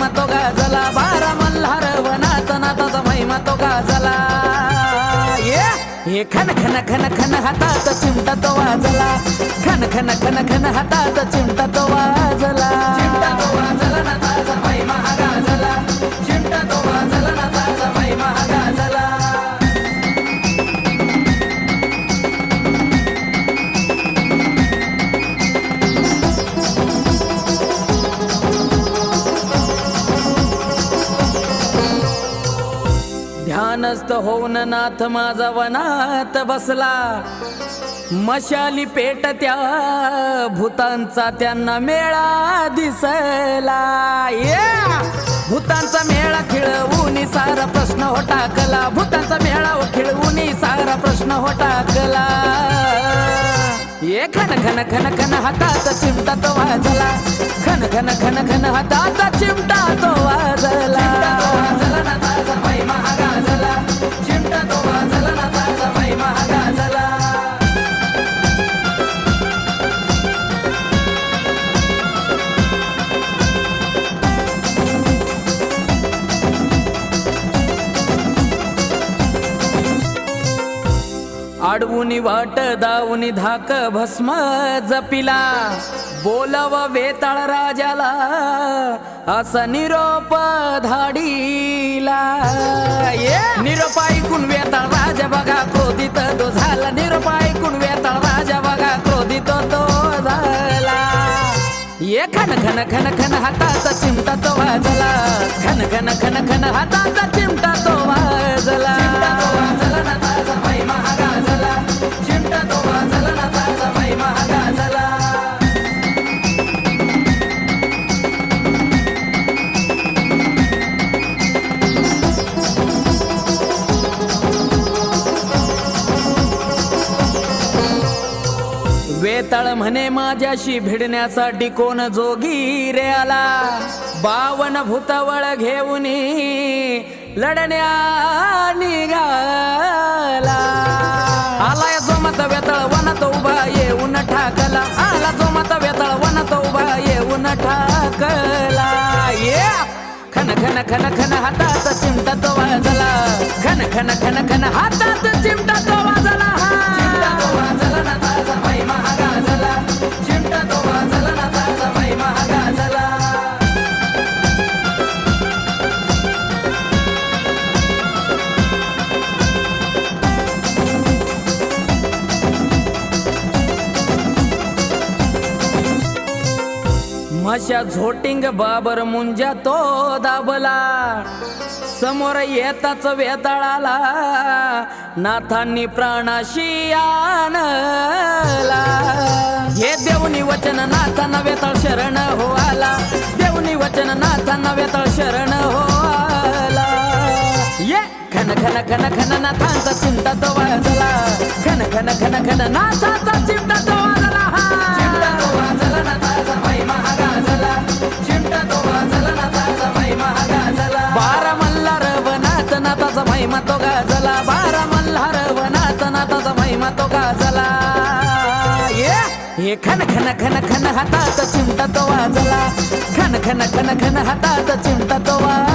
महिमा तो गाजला. बारा मल्हार वनात नाताचा महिमा तो गाजला. ये. हे खन खन खन खन हातात चिमटा तो वाजला. खन खन खन खन हातात चिमटा तो वाजला. ध्यानस्थ होऊन नाथ माझा वनात बसला. मशाली पेट त्या भूतांचा त्यांना मेळा दिसला. Yeah! भूतांचा मेळा खिळवून सारा प्रश्न हो टाकला भूतांचा मेळा खिळवून सारा प्रश्न हो टाकला ये खन घन घन घन हातात चिमटा तो वाजला. घन घन घन घन हातात चिमटा तो वाजला. आडवुनी वाट दावुनी धाक भस्म जपिला. बोलव वेताळ राजाला असा निरोप धाडीला. ये. निरोप ऐकून वेताळ राजा बघा क्रोधित तो झाला. निरोप ऐकून वेताळ राजा बघा क्रोधित तो झाला. ये खन खन खन खन हातात चिमटा तो वाजला. खन खन खन खन हातात वेताळ म्हणे माझ्याशी भिडण्यासाठी कोण जोगी रे आला. बावन भूतवळ घेऊन लढण्या निघाला. आलाय जो मत वेताळ वनात उभा येऊन ठाकला. आला जो मत वेताळ वनात उभा येऊन ठाकला. ये! खन खन खन खन हातात चिमटा तो वाजला. खन खन खन खन हातात मशा झोटिंग बाबर मुंजा तो दाबला. समोर येताच वेताळाला. नाथांनी प्राणाशी आणला. हे देवनी वचन नाथांना वेताळ शरण हो आला देवनी वचन नाथांना वेताळ शरण हो आला ये खन खन खन खन नाथांचा चिंता तो वाजला खन खन खन खन नाथांचा तो गाजला. ये हे खन खन खन खन हातात चिमटा तो वाजला. खन खन खन खन हातात चिमटा तो चिमटा तो वाजला.